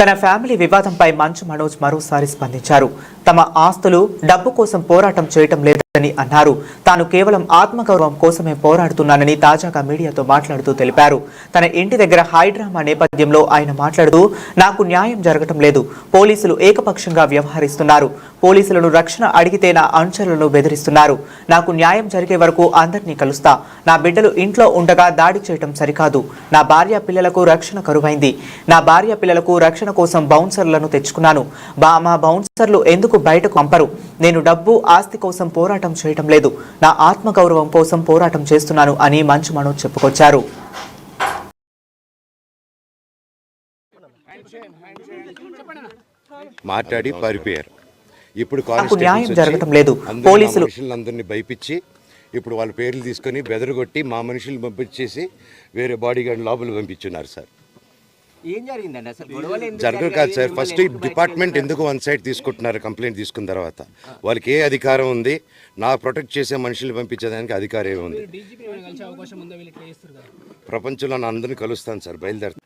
తన ఫ్యామిలీ వివాదంపై మంచు మనోజ్ మరోసారి స్పందించారు. తమ ఆస్తులు డబ్బు కోసం పోరాటం చేయటం లేదని అన్నారు. తాను కేవలం ఆత్మగౌరవం కోసమే పోరాడుతున్నానని తాజాగా మీడియాతో మాట్లాడుతూ తెలిపారు. తన ఇంటి దగ్గర హైడ్రామా నేపథ్యంలో ఆయన మాట్లాడుతూ నాకు న్యాయం జరగటం లేదు. పోలీసులు ఏకపక్షంగా వ్యవహరిస్తున్నారు. పోలీసులను రక్షణ అడిగితే నా అనుచరులను బెదిరిస్తున్నారు. నాకు న్యాయం జరిగే వరకు అందరినీ కలుస్తా. నా బిడ్డలు ఇంట్లో ఉండగా దాడి చేయటం సరికాదు. నా భార్య పిల్లలకు రక్షణ కరువైంది. నా భార్య పిల్లలకు రక్షణ కోసం బౌన్సర్లను తెచ్చుకున్నాను. బా మా బౌన్సర్లు ఎందుకు బయటకు పంపరు? నేను డబ్బు ఆస్తి కోసం పోరాటం చేయటం లేదు. నా ఆత్మగౌరవం కోసం పోరాటం చేస్తున్నాను అని మంచు మనోజ్ చెప్పుకొచ్చారు. మాట్లాడి పారిపోయారు. ఇప్పుడు న్యాయం జరగటం లేదు. పోలీసులు- మనుషులందరినీ భయపించి ఇప్పుడు వాళ్ళ పేర్లు తీసుకొని బెదరగొట్టి మా మనుషులు పంపించేసి వేరే బాడీ గార్డ్ లోపల పంపించున్నారు సార్. ఏం జరిగిందండి అసలు? గొడవలు ఎందుకు జరగదు కాదు సార్. ఫస్ట్ ఈ డిపార్ట్మెంట్ ఎందుకు వన్ సైడ్ తీసుకుంటున్నారు కంప్లైంట్ తీసుకున్న తర్వాత? వాళ్ళకి ఏ అధికారం ఉంది? నా ప్రొటెక్ట్ చేసే మనుషులు పంపించేదానికి అధికారం ఏముంది? ప్రపంచంలో నా అందరినీ కలుస్తాను సార్. బయలుదేరుతాను.